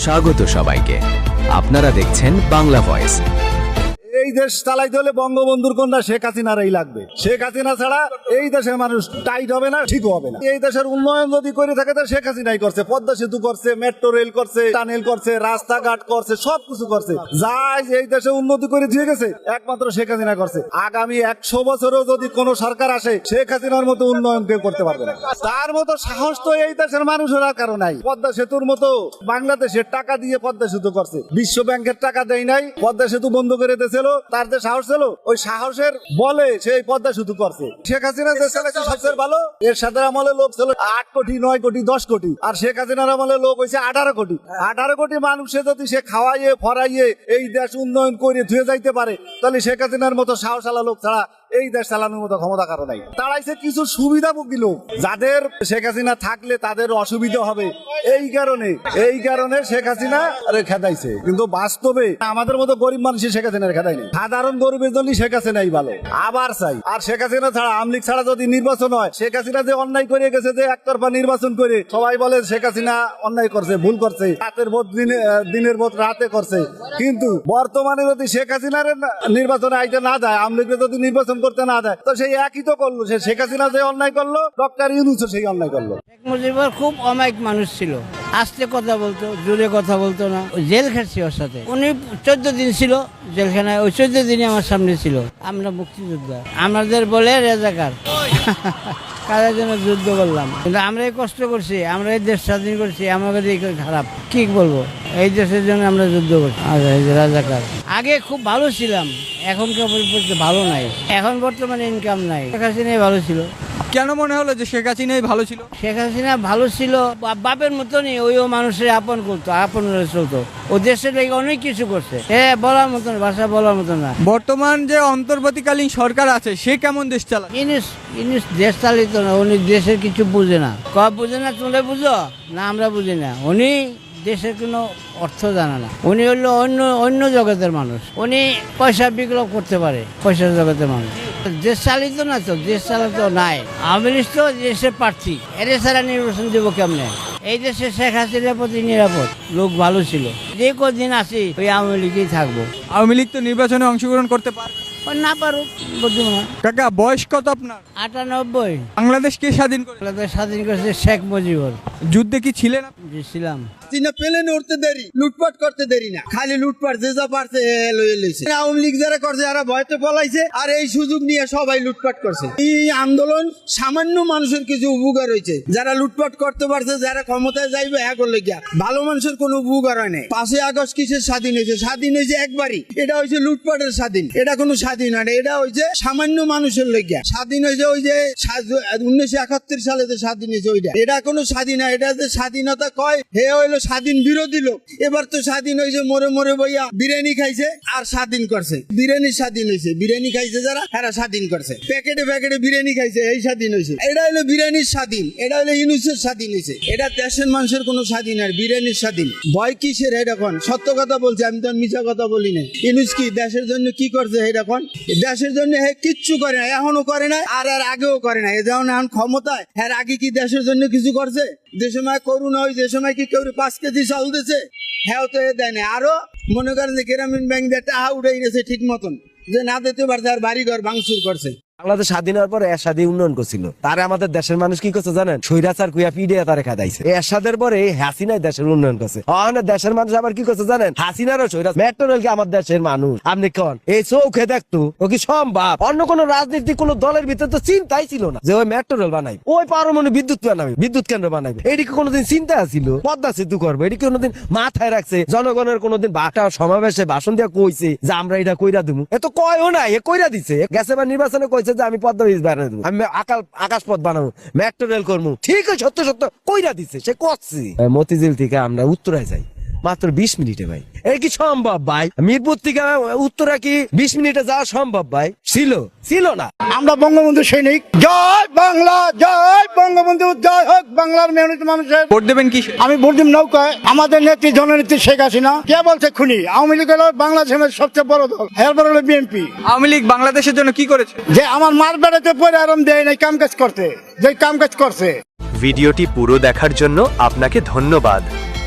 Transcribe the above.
স্বাগত সবাইকে। আপনারা দেখছেন বাংলা ভয়েস। এই দেশ চালাইতে হলে বঙ্গবন্ধুর কন্যা শেখ হাসিনারই লাগবে। শেখ হাসিনা ছাড়া এই দেশের মানুষ টাইট হবে না, ঠিক হবে না। এই দেশের উন্নয়ন যদি করে থাকে তো শেখ হাসিনাই করছে। পদ্মা সেতু করছে মেট্রো রেল করছে টানেল করছে, রাস্তাঘাট করছে সব কিছু করছে যাই এই দেশে উন্নতি করে দিয়ে গেছে, একমাত্র শেখ হাসিনা করছে। আগামী একশো বছরেও যদি কোন সরকার আসে, শেখ হাসিনার মতো উন্নয়ন কেউ করতে পারবে না। তার মতো সাহস তো এই দেশের মানুষের আর কারও নাই। পদ্মা সেতুর মতো বাংলাদেশের টাকা দিয়ে পদ্মা সেতু করছে। বিশ্ব ব্যাংকের টাকা দেয় নাই, পদ্মা সেতু বন্ধ করে দিয়েছিল। তার যে সাহস ছিল, ওই সাহসের বলে সেই পদ্মা শুধু করছে। শেখ হাসিনা যে ছেলে সবচেয়ে ভালো? এর সাথে আমলে লোক ছিল আট কোটি, নয় কোটি, দশ কোটি। আর শেখ হাসিনার আমলে লোক হয়েছে আঠারো কোটি। আঠারো কোটি মানুষে যদি সে খাওয়াইয়ে, ফরাইয়ে এই দেশ উন্নয়ন করে ধুয়ে যাইতে পারে, তাহলে শেখ হাসিনার মতো সাহস আলা লোক ছাড়া এই দেশ চালানোর মতো ক্ষমতা কারও নাই। তারাইছে কিছু সুবিধাভোগী লোক যাদের শেখ হাসিনা থাকলে তাদের অসুবিধা হবে। এই কারণে এই কারণে শেখ হাসিনা খেদাইছে। কিন্তু বাস্তবে আমাদের মতো গরিব মানুষই শেখ হাসিনার খেদায়নি। সাধারণ গরিবের জন্য শেখ হাসিনাই ভালো। আবার চাই। আর শেখ হাসিনা ছাড়া আমলিক ছাড়া যদি নির্বাচন হয়, শেখ হাসিনা যে অন্যায় করে গেছে, যে একতরফা নির্বাচন করে, সবাই বলে শেখ হাসিনা অন্যায় করছে, ভুল করছে। রাতের ভোট দিনে দিনের ভোট রাতে করছে। কিন্তু বর্তমানে যদি শেখ হাসিনার নির্বাচনে আইতে না যায় আমলিকে যদি নির্বাচন করতে না যায় তো সেই একই তো করল। সে শেখ হাসিনা যে অন্যায় করল ডক্টর ইউনুসও সেই অন্যায় করল। শেখ মুজিবুর খুব অমায়িক মানুষ ছিল। আস্তে কথা বলতো জোরে কথা বলতো না। জেল খেটছি ওর সাথে। উনি চোদ্দ দিন ছিল জেলখানায় ওই চোদ্দ দিনই আমার সামনে ছিল। আমরা মুক্তিযোদ্ধা। আমাদের বলে রেজাকার। কাদের জন্য যুদ্ধ করলাম? কিন্তু আমরা এই কষ্ট করছি আমরা এই দেশ স্বাধীন করছি আমাদের এই খারাপ। কি বলব? এই দেশের জন্য আমরা যুদ্ধ করছি। আচ্ছা, রাজাকার। আগে খুব ভালো ছিলাম এখনকার পরিবর্তে ভালো নাই। এখন বর্তমানে ইনকাম নাই। শেখ হাসিনাই ভালো ছিল। কেন মনে হলো যে শেখ হাসিনাই ভালো ছিল? শেখ হাসিনা ভালো ছিল বাপের মতনই ওইও মানুষের আপন করতো আপন চলতো। ও দেশের লেগে অনেক কিছু করছে। হ্যাঁ বলার মতন ভাষা বলার মতন না। বর্তমান যে অন্তর্বর্তীকালীন সরকার আছে সে কেমন দেশ চালায়? ইনিস ইনিস দেশ চালিত না উনি দেশের কিছু বুঝে না। কব বুঝে না তোমরা বুঝো? না আমরা বুঝি না। উনি দেশের কোনো অর্থ জানে না। উনি হলো অন্য অন্য জগতের মানুষ। উনি পয়সা বিক্রয় করতে পারে পয়সা জগতের মানুষ। দেশ চালিত না তো দেশ চালিত নাই। আওয়ামী লীগ তো দেশের প্রার্থী। এদের ছাড়া নির্বাচন দেব কেমনে? এই দেশে শেখ হাসিনার প্রতি নিরাপদ লোক ভালো ছিল। যে কদিন আছি ওই আওয়ামী লীগেই থাকব। আওয়ামী লীগ তো নির্বাচনে অংশগ্রহণ করতে পারে না। পারুক কাকা বয়স কত আপনার? আটানব্বই। বাংলাদেশ কে স্বাধীন করে? বাংলাদেশ স্বাধীন করেছে শেখ মুজিবুর। যুদ্ধে কি ছিলেন? ছিলাম চীনা প্লেন উঠতে দেরি লুটপাট করতে দেরি না। খালি লুটপাট যে যা পারছে লইছে। আওয়ামী লীগ যারা করছে যারা ভয়তে পলাইছে আর এই সুযোগ নিয়ে সবাই লুটপাট করছে। এই আন্দোলন সামান্য মানুষের কিছু উপকার হয়েছে। যারা লুটপাট করতে পারছে যারা ক্ষমতায় যাইবে হ্যাঁ করলে গিয়া ভালো মানুষের কোনো উপকার হয় নাই। পাঁচই আগস্ট কিসের স্বাধীন হয়েছে? স্বাধীন হয়েছে একবারই। এটা হয়েছে লুটপাটের স্বাধীন। এটা কোনো স্বাধীন হয় না এটা হয়েছে সামান্য মানুষের লেগিয়া স্বাধীন হয়েছে ওই যে উনিশশো একাত্তর সালে যে স্বাধীন হয়েছে ওইটা। এটা কোনো স্বাধীন হয় এটা যে স্বাধীনতা কয়, হে হইল স্বাধীন বিরোধী লোক। এবার তো স্বাধীন হয়েছে মরে মরে বইয়া বিরিয়ানি খাইছে আর স্বাধীন করছে। বিরিয়ানি স্বাধীন হয়েছে বিরিয়ানি খাইছে যারা এরা স্বাধীন করছে। প্যাকেটে প্যাকেটে বিরিয়ানি খাইছে, এই স্বাধীন হয়েছে এটা হলো বিরিয়ানির স্বাধীন, এটা হলো ইউনুসের স্বাধীন হয়েছে এটা দেশের মানুষের কোনো স্বাধীন আর বিরিয়ানির স্বাধীন। ভয় কিসের এটা কোন? সত্য কথা বলছে, আমি তো মিছা কথা বলি না ইউনুস কি দেশের জন্য কি করছে এটা কোন? দেশের জন্য হে কিচ্ছু করে না, এখনও করে না আর আর আগেও করে না এ যেমন এখন ক্ষমতায় হ্যাঁ আগে কি দেশের জন্য কিছু করছে? যে সময় করুন ওই যে সময় কি কেউ পাঁচ কেজি চাল দিছে হ্যাঁ তো এ দেয় না আরও মনে করেন যে গ্রামীণ ব্যাংক দিয়ে টাকা উঠে গেছে ঠিক মতন, যে না দিতে পারছে আর বাড়ি ঘর ভাঙচুর করছে। বাংলাদেশ স্বাধীন হওয়ার পর এরশাদই উন্নয়ন করছিল। তারে আমাদের দেশের মানুষ কি করছে জানেন? স্বৈরাচার কুইয়া পিডিয়া তারে খাদাইছে এরশাদের পরে হাসিনাই দেশের উন্নয়ন করছে। অনেক দেশের মানুষ আবার কি করছে জানেন? হাসিনারও স্বৈরাচ মেট্রো রেল কি আমার দেশের মানুষ। আপনি কন? এই চৌখে দেখতো, ও কি সম্ভব? অন্য কোন রাজনীতি কোন দলের ভিতরে তো চিন্তাই ছিল না যে ওই মেট্রো রেল বানাই ওই পারমাণবিক বিদ্যুৎ বানাবে বিদ্যুৎ কেন্দ্র বানাবে এদিকে কোনোদিন চিন্তা ছিল? পদ্মা সেতু করবে। এদিকে কোনোদিন মাথায় রাখছে? জনগণের কোনোদিন বাটা সমাবেশে ভাষণ দিয়ে কইছে যে আমরা এটা কইরা দেবো এ তো কয়ও না এ কইরা দিছে। গেছে বা নির্বাচনে কইছে যে আমি পদ্মা ব্রিজ বানাই দেবো। আমি আকাল আকাশ পথ বানাবো মেট্রো রেল করব। ঠিক আছে সত্য সত্য কইরা দিছে, সে করছি। মতিঝিল থেকে আমরা উত্তরায় যাই। মাত্র বিশ মিনিটে ভাই। এই কি সম্ভব ভাই? মিরপুর থেকে উত্তরা কি বিশ মিনিটে যাওয়া সম্ভব ভাই? ছিল ছিল না। আমরা বঙ্গবন্ধু সৈনিক। জয় বাংলা জয় বঙ্গবন্ধু জয় হোক বাংলার মেহনত মানুষের। ভোট দেবেন কি? আমি বলছিলাম নৌকায়। আমাদের নেত্রী জননেত্রী শেখ হাসিনা। কে বলছে খুনি? আওয়ামী লীগ হলো বাংলাদেশের সবচেয়ে বড় দল। এরপর হলো বিএনপি। আওয়ামী লীগ বাংলাদেশের জন্য কি করেছে? যে আমার মার বেড়াতে পরে আরাম দেয় নাই কাম কাজ করতে। যে কাম কাজ করছে। ভিডিওটি পুরো দেখার জন্য আপনাকে ধন্যবাদ।